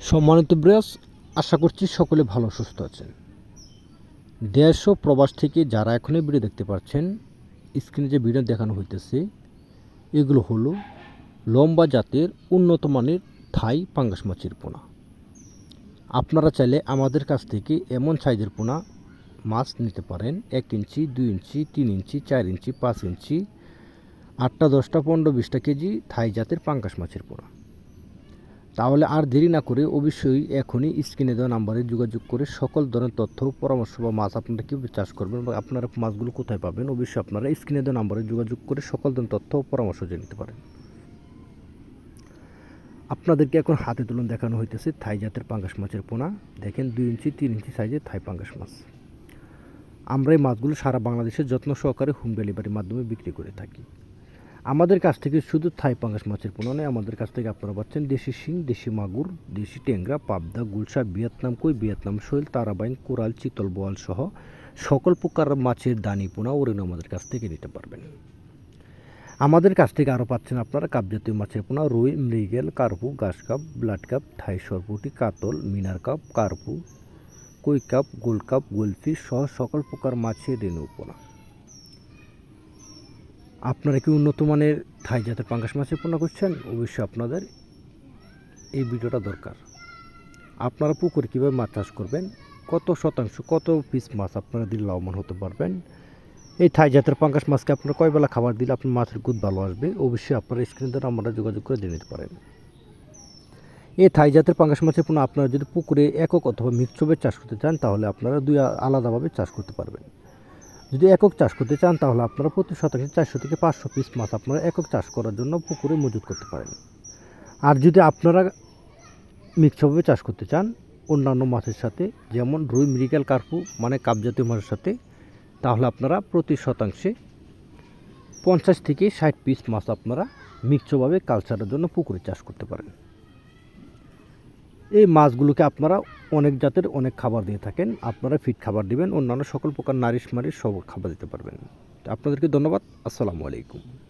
সম্মানিত ব্রেস আশা করছি সকলে ভালো সুস্থ আছেন। দেশ ও প্রবাস থেকে যারা এখনই ভিডিও দেখতে পাচ্ছেন, স্ক্রিনে যে ভিডিও দেখানো হইতেছে, এগুলো হলো লম্বা জাতের উন্নত মানের থাই পাঙ্গাস মাছের পোনা। আপনারা চাইলে আমাদের কাছ থেকে এমন সাইজের পোনা মাছ নিতে পারেন, এক ইঞ্চি, দুই ইঞ্চি, তিন ইঞ্চি, চার ইঞ্চি, পাঁচ ইঞ্চি, আটটা, দশটা, পনেরো, বিশটা কেজি থাই জাতের পাঙ্গাস মাছের পোনা। তাহলে আর দেরি না করে অবশ্যই এখনই স্ক্রিনে দেওয়া নাম্বারে যোগাযোগ করে সকল ধরনের তথ্য, পরামর্শ বা মাছ আপনারা কীভাবে চাষ করবেন বা আপনারা মাছগুলো কোথায় পাবেন, অবশ্যই আপনারা স্ক্রিনে দেওয়া নাম্বারে যোগাযোগ করে সকল ধরনের তথ্য পরামর্শ জেনে নিতে পারেন। আপনাদেরকে এখন হাতে তুলন দেখানো হইতেছে থাই জাতের পাঙ্গাস মাছের পোনা। দেখেন দুই ইঞ্চি, তিন ইঞ্চি সাইজের থাই পাঙ্গাস মাছ। আমরা এই মাছগুলো সারা বাংলাদেশে যত্ন সহকারে হোম ডেলিভারির মাধ্যমে বিক্রি করে থাকি। আমাদের কাছ থেকে শুধু থাই পাঙ্গাস মাছের পোনা নয়, আমাদের কাছ থেকে আপনারা পাচ্ছেন দেশি শিং, দেশি মাগুর, দেশি টেংরা পাবদা, গুলশা, ভিয়েতনাম কই, ভিয়েতনাম শৈল তারাবাইন, কোরাল, চিতল বোয়াল সহ সকল প্রকার মাছের দানি পোনা ওরেন আমাদের কাছ থেকে নিতে পারবেন। আমাদের কাছ থেকে আরও পাচ্ছেন আপনারা কাপজাতীয় মাছের পোনা, রুই, মৃগেল, কার্পু ঘাস কাপ ব্লাড কাপ থাই সরপুটি, কাতল, মিনার কাপ, কার্পু, কই কাপ, গোল কাপ, গোলফিশ সহ সকল প্রকার মাছের রেণু পোনা। আপনারা কি উন্নত মানের থাই জাতের পাঙ্গাস মাছের পোনা করছেন অবশ্যই আপনাদের এই ভিডিওটা দরকার। আপনারা পুকুরে কীভাবে মাছ চাষ করবেন? কত শতাংশ, কত পিস মাছ আপনারা দিলে লাভবান হতে পারবেন? এই থাই জাতের পাঙ্গাস মাছকে আপনারা কয় বেলা খাবার দিলে আপনার মাছের গুদ ভালো আসবে? অবশ্যই আপনারা স্ক্রিন দ্বারা আমরা যোগাযোগ করে জেনে নিতে পারেন। এই থাই জাতের পাঙ্গাস মাছের পোনা আপনারা যদি পুকুরে একক অথবা মিক্সভাবে চাষ করতে চান, তাহলে আপনারা দুই আলাদাভাবে চাষ করতে পারবেন। যদি একক চাষ করতে চান, তাহলে আপনারা প্রতি শতাংশে চারশো থেকে পাঁচশো পিস মাছ আপনারা একক চাষ করার জন্য পুকুরে মজুত করতে পারেন। আর যদি আপনারা মিক্সভাবে চাষ করতে চান, অন্যান্য মাছের সাথে, যেমন রুই মৃগেল কার্পু মানে কাপজাতীয় মাছের সাথে, তাহলে আপনারা প্রতি শতাংশে পঞ্চাশ থেকে ষাট পিস মাছ আপনারা মিক্সভাবে কালচারের জন্য পুকুরে চাষ করতে পারেন। এই মাছগুলোকে আপনারা অনেক জাতের অনেক খাবার দিয়ে থাকেন। আপনারা ফিট খাবার দিবেন। অন্যান্য সকল প্রকার নারিশ মারিশ সব খাবার দিতে পারবেন। আপনাদেরকে ধন্যবাদ। আসসালামু আলাইকুম।